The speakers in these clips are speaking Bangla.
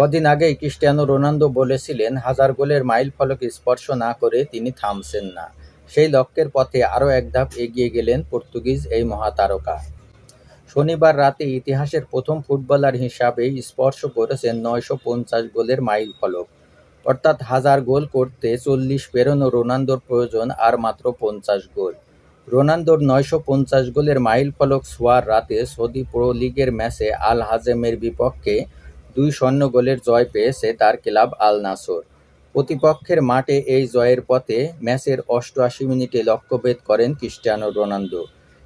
কদিন আগেই ক্রিস্টিয়ানো রোনালদো বলেছিলেন, হাজার গোলের মাইল ফলক স্পর্শ না করে তিনি থামছেন না। সেই লক্ষ্যের পথে আরও এক ধাপ এগিয়ে গেলেন পর্তুগিজ এই মহাতারকা। শনিবার রাতে ইতিহাসের প্রথম ফুটবলার হিসাবেই স্পর্শ করেছেন নয়শো পঞ্চাশ গোলের মাইল ফলক। অর্থাৎ হাজার গোল করতে চল্লিশ পেরোনো রোনালদোর প্রয়োজন আর মাত্র পঞ্চাশ গোল। রোনালদোর নয়শো পঞ্চাশ গোলের মাইল ফলক ছোঁয়ার রাতে সৌদি প্রো লিগের ম্যাচে আল হাজেমের বিপক্ষে দুই শূন্য গোলের জয় পেয়েছে তার ক্লাব আল নাসর। প্রতিপক্ষের মাঠে এই জয়ের পথে ম্যাচের অষ্টআশি মিনিটে লক্ষ্যভেদ করেন ক্রিস্টিয়ানো রোনালদো।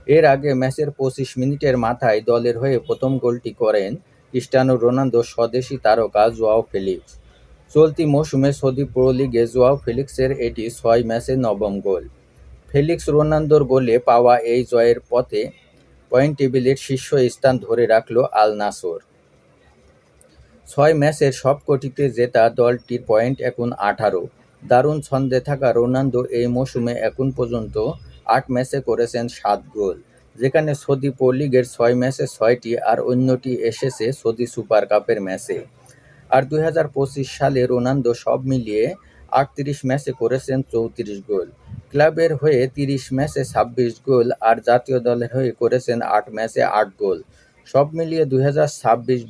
এর আগে ম্যাচের পঁচিশ মিনিটের মাথায় দলের হয়ে প্রথম গোলটি করেন ক্রিস্টিয়ানো রোনালদো স্বদেশি তারকা জোয়াও ফেলিক্স। চলতি মৌসুমে সৌদি প্রো লিগে জোয়াও ফেলিক্সের এটি ছয় ম্যাচের নবম গোল। ফেলিক্স রোনালদোর গোলে পাওয়া এই জয়ের পথে পয়েন্ট টেবিলের শীর্ষ স্থান ধরে রাখল আল নাসর। ছয় ম্যাচের সবকটিতে জেতা দলটির পয়েন্ট এখন আঠারো। দারুণ ছন্দে থাকা রোনাল্ডো এই মৌসুমে এখন পর্যন্ত আট ম্যাচে করেছেন সাত গোল। যেখানে সৌদি প্রো লিগের ছয় ম্যাচে ছয়টি আর অন্যটি এসেছে সৌদি সুপার কাপের ম্যাচে। আর দুই হাজার পঁচিশ সালে রোনাল্ডো সব মিলিয়ে আটত্রিশ ম্যাচে করেছেন চৌত্রিশ গোল। ক্লাবের হয়ে তিরিশ ম্যাচে ছাব্বিশ গোল আর জাতীয় দলের হয়ে করেছেন আট ম্যাচে আট গোল। সব মিলিয়ে দুই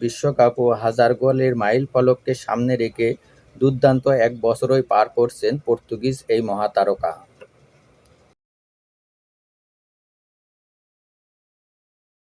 বিশ্বকাপ ও হাজার গোলের মাইল ফলককে সামনে রেখে দুর্দান্ত এক বছরই পার করছেন পর্তুগিজ এই মহাতারকা।